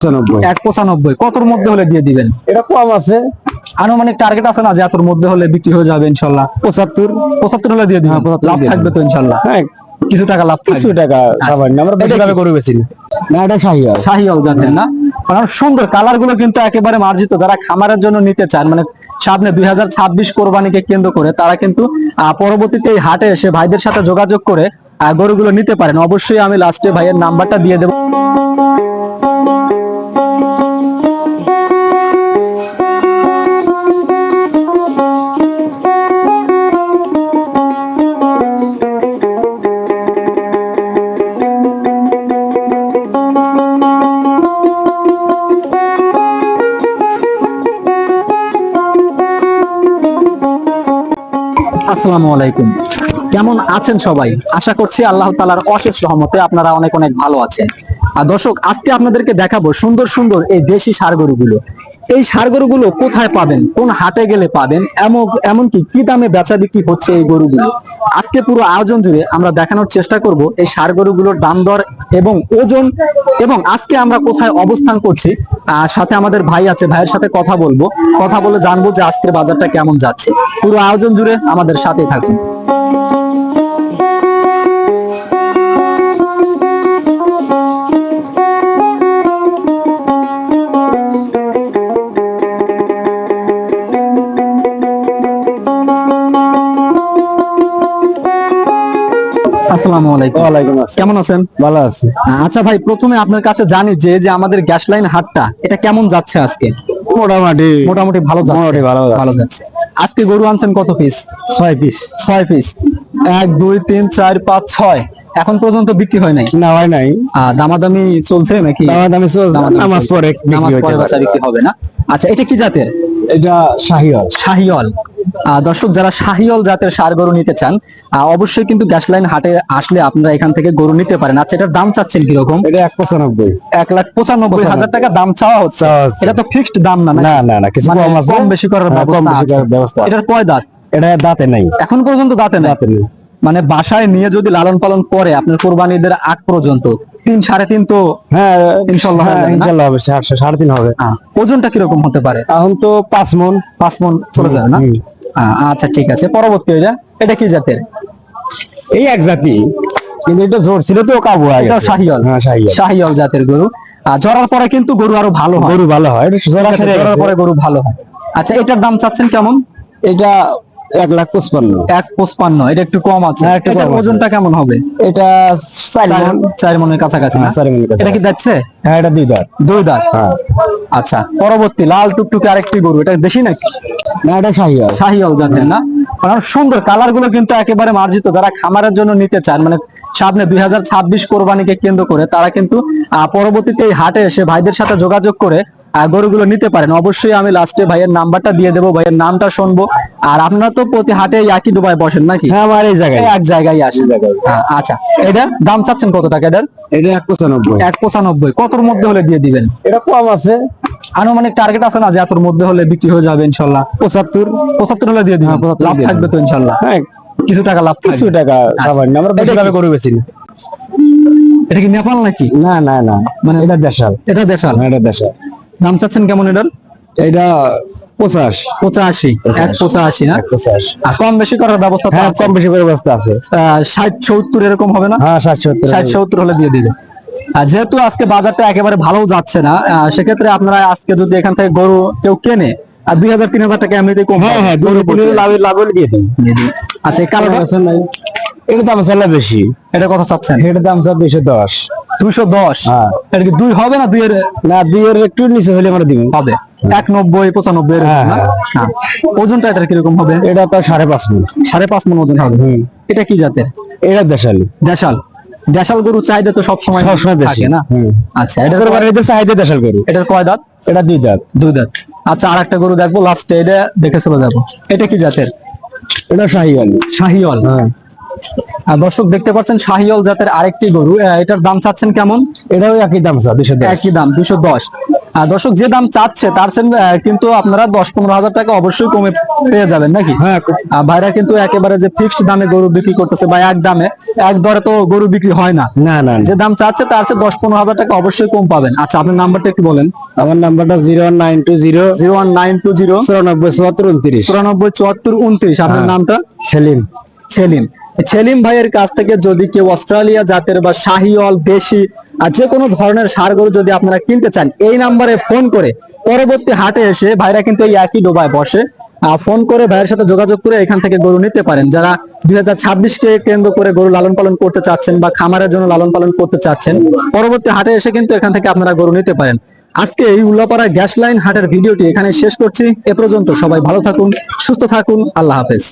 পঁচানব্বই। এক পঁচানব্বই। কতর মধ্যে হলে দিয়ে দিবেন? এটা কম আছে। আনুমানিক টার্গেট আছে না যে এতর মধ্যে হলে বিক্রি হয়ে যাবে ইনশাল্লাহ? পঁচাত্তর। পঁচাত্তর হলে দিয়ে দিবেন। 75 লাভ থাকবে তো ইনশাল্লাহ? হ্যাঁ কিছু টাকা লাভ কিছু টাকা আমরা বেশি এটা টাকা কি? করে বেশি না। না এটা শাহি শাহিওয়াল না? কারণ সুন্দর কালারগুলো কিন্তু একেবারে মার্জিত। যারা খামারের জন্য নিতে চান মানে সামনে দুই হাজার ছাব্বিশ কোরবানিকে কেন্দ্র করে তারা কিন্তু পরবর্তীতে এই হাটে এসে ভাইদের সাথে যোগাযোগ করে গরুগুলো নিতে পারেন। অবশ্যই আমি লাস্টে ভাইয়ের নাম্বারটা দিয়ে দেবো। আসসালামু আলাইকুম। কেমন আছেন সবাই? আশা করছি আল্লাহ তালার অশেষ সহমতে আপনারা অনেক অনেক ভালো আছেন। আর দর্শক, আজকে আপনাদেরকে দেখাবো সুন্দর সুন্দর এই দেশি সার গরুগুলো এই সার গরুগুলো কোথায় পাবেন? কোন হাটে গেলে পাবেন? এমন, এমনকি কি দামে বেচা বিক্রি হচ্ছে এই গরুগুলো? আজকে পুরো আয়োজন জুড়ে আমরা দেখানোর চেষ্টা করব এই সার গরুগুলোর দাম দর এবং ওজন এবং আজকে আমরা কোথায় অবস্থান করছি। সাথে আমাদের ভাই আছে, ভাইয়ের সাথে কথা বলব। কথা বলে জানব যে আজকের বাজারটা কেমন যাচ্ছে। পুরো আয়োজন জুড়ে আমাদের সাথে থাকুন। আসসালামু আলাইকুম। ওয়ালাইকুম আসসালাম। কেমন আছেন? ভালো আছে। আচ্ছা ভাই প্রথমে আপনার কাছে জানি যে যে আমাদের গ্যাস লাইন হাটটা এটা কেমন যাচ্ছে আজকে? মোটামুটি মোটামুটি ভালো যাচ্ছে। মোটামুটি ভালো ভালো যাচ্ছে। আজকে গরু আনছেন কত পিস ছয় পিস ছয় পিস এক দুই তিন চার পাঁচ ছয়। এখন পর্যন্ত বিক্রি হয় নাই? না হয় নাই। দামাদামি চলছে নাকি? দামা দামি চলছে। নামাজ পরে নামাজ পরে। বিক্রি হবে না? আচ্ছা এটা কি জাতের? এটা শাহি শাহিওল আহ, দর্শক যারা শাহিওল জাতের সার গরু নিতে চান অবশ্যই কিন্তু গ্যাস লাইন হাটে আসলে আপনারা এখান থেকে গরু নিতে পারেন। আচ্ছা এটার দাম চাচ্ছেন কীরকম? এটা এক পঁচানব্বই। এক লাখ পঁচানব্বই হাজার টাকা দাম চাওয়া হচ্ছে। এটা তো ফিক্সড দাম না না? না না কিছু মানে কম বেশি করার হ্যাঁ, ব্যবস্থা। এটার কয় দাঁত? এটা দাঁতে নাই। এখন পর্যন্ত দাঁতে নেই? দাঁতে নেই। মানে বাসায় নিয়ে যদি লালন পালন করে আপনার কোরবানিদের আগ পর্যন্ত তিন সাড়ে তিন তো হ্যাঁ ইনশাল্লাহ হ্যাঁ? ইনশাল্লাহ হবে সাড়ে তিন হবে। ওজনটা কীরকম হতে পারে? এখন তো পাঁচ মন। পাঁচ মন চলে যাবে না? আচ্ছা ঠিক আছে। পরবর্তী এটা এটা কি জাতের? এই এক জাতি। কিন্তু এটা জোর ছিল তো কাবু এটা শাহিয়াল হ্যাঁ শাহিয়াল শাহিয়াল জাতের গরু। আর জরার পরে কিন্তু গরু আরও ভালো হয়। গরু ভালো হয়। জরার পরে গরু ভালো হয়। আচ্ছা এটার দাম চাচ্ছেন কেমন? এটা এক লাখ পঁচপান্ন। এক পঁচপান্ন এটা একটু কম আছে। হ্যাঁ, আছে। ওজনটা কেমন হবে? এটা চার মনের কাছাকাছি? হ্যাঁ। এটা কি যাচ্ছে? হ্যাঁ এটা দুই দাঁত। দুই দাঁত? হ্যাঁ। আচ্ছা পরবর্তী লাল টুকটুকে আরেকটি গরু এটা দেশি নাকি? না এটা শাহিয়াল শাহিয়াল জাতের না? কারণ সুন্দর কালারগুলো কিন্তু একেবারে মার্জিত। যারা খামারের জন্য নিতে চান মানে সামনে দুই হাজার ছাব্বিশ কোরবানিকে কেন্দ্র করে তারা কিন্তু পরবর্তীতে এই হাটে এসে ভাইদের সাথে যোগাযোগ করে গরুগুলো নিতে পারেন। অবশ্যই আমি লাস্টে ভাইয়ের নাম্বারটা দিয়ে দেবো। ভাইয়ের নামটা শুনব। আর আপনারা তো প্রতি হাটে একই ডুবাই বসেন নাকি? হ্যাঁ আমার এই জায়গায়। এক জায়গায় আসে হ্যাঁ, আচ্ছা এটার দাম চাচ্ছেন কত টাকা এটার? এটা এক পঁচানব্বই এক পঁচানব্বই কতর মধ্যে হলে দিয়ে দিবেন? এটা কম আছে। আনুমানিক টার্গেট আছে না যে এতর মধ্যে হলে বিক্রি হয়ে যাবে ইনশাল্লাহ? পঁচাত্তর। পঁচাত্তর হলে দিয়ে দিবেন। হ্যাঁ, 75 লাভ থাকবে তো ইনশাল্লাহ। হ্যাঁ কিছু টাকা লাভ কিছু টাকা সামান্য আমরা বেশি এটা কি? করে বেশি এটা কি নেপাল নাকি? না না না। মানে এটা দেশাল। এটা দেশাল। হ্যাঁ এটা দেশাল। দাম চাচ্ছেন কেমন এটার? এটা পঁচাশ। পঁচাশি এক পঁচাশি। না? পঁচাশ। কম বেশি করার ব্যবস্থা হ্যাঁ কম বেশি করে ব্যবস্থা আছে। ষাট সত্তর এরকম হবে না? হ্যাঁ ষাট সত্তর ষাট সত্তর হলে দিয়ে দিবে। যেহেতু আজকে বাজারটা একেবারে ভালো যাচ্ছে না সেক্ষেত্রে আপনারা আজকে যদি এখান থেকে গরু কেউ কেনে আর দুই হাজার তিন হাজার টাকা এমনিতেই কম হ্যাঁ হ্যাঁ গরু লাভ লাভ দিয়ে দিন। আচ্ছা এই কালোটা? এটা দাম চলে বেশি। এটা কত চাচ্ছেন? এটা দাম স্যার দুইশো দশ। দুইশো দশ? হ্যাঁ। এটা কি দুই হবে না দুইয়ের? না দুইয়ের একটু নিচে হলে আমরা দিব। হবে। এক নব্বই পঁচানব্বই এরকম না? ওজনটা এটার কীরকম হবে? এটা তো সাড়ে পাঁচ মিনিট সাড়ে পাঁচ মন ওজন হবে। এটা কি জাতের? এটা দেশালি। দেশাল। দেশাল গরু চাহিদা তো সবসময় সবসময় বেশি। না? আচ্ছা এটার এটার এদের চাহিদা দেশাল গরু। এটার কয় দাঁত? এটা দুই দাঁত। দুই দাঁত। আচ্ছা আর একটা গরু দেখব লাস্টে এটা দেখে চলে যাব। এটা কি জাতের? এটা হ্যাঁ। আর দর্শক দেখতে পাচ্ছেন শাহিওল জাতের আরেকটি গরু। এটার দাম চাচ্ছেন কেমন? এটাও একই দাম স্যার দশ। একই দাম দুশো দশ। দর্শক যে দাম চাচ্ছে তার কিন্তু আপনারা দশ পনেরো হাজার টাকা অবশ্যই কমে পেয়ে যাবেন নাকি? হ্যাঁ ভাইরা কিন্তু একেবারে যে ফিক্সড দামে গরু বিক্রি করতেছে বা এক দামে এক দরে তো গরু বিক্রি হয় না। না না। যে দাম চাচ্ছে তার চেয়ে দশ পনেরো হাজার টাকা অবশ্যই কম পাবেন। আচ্ছা আপনার নাম্বারটা একটু বলেন। আমার নাম্বারটা zero one nine two zero zero one nine two zero চুরানব্বই চুয়াত্তর উনত্রিশ। চুরানব্বই চুয়াত্তর উনত্রিশ আপনার হ্যাঁ। নামটা? সেলিম। সেলিম। সেলিম ভাইয়ের কাছ থেকে যদি কেউ অস্ট্রেলিয়া জাতের বা শাহিওয়াল দেশি আর যে কোনো ধরনের সার গরু যদি আপনারা কিনতে চান, এই নাম্বারে ফোন করে পরবর্তী হাটে এসে ভাইরা কিন্তু এই একই ডোবায় বসে। ফোন করে ভাইয়ের সাথে যোগাযোগ করে এখান থেকে গরু নিতে পারেন। যারা দুই হাজার কে কেন্দ্র করে গরু লালন পালন করতে চাচ্ছেন বা খামারের জন্য লালন পালন করতে চাচ্ছেন, পরবর্তী হাটে এসে কিন্তু এখান থেকে আপনারা গরু নিতে পারেন। আজকে এই উল্লাপাড়া গ্যাস লাইন হাটের ভিডিওটি এখানে শেষ করছি। এ পর্যন্ত সবাই ভালো থাকুন, সুস্থ থাকুন, আল্লাহ হাফেজ।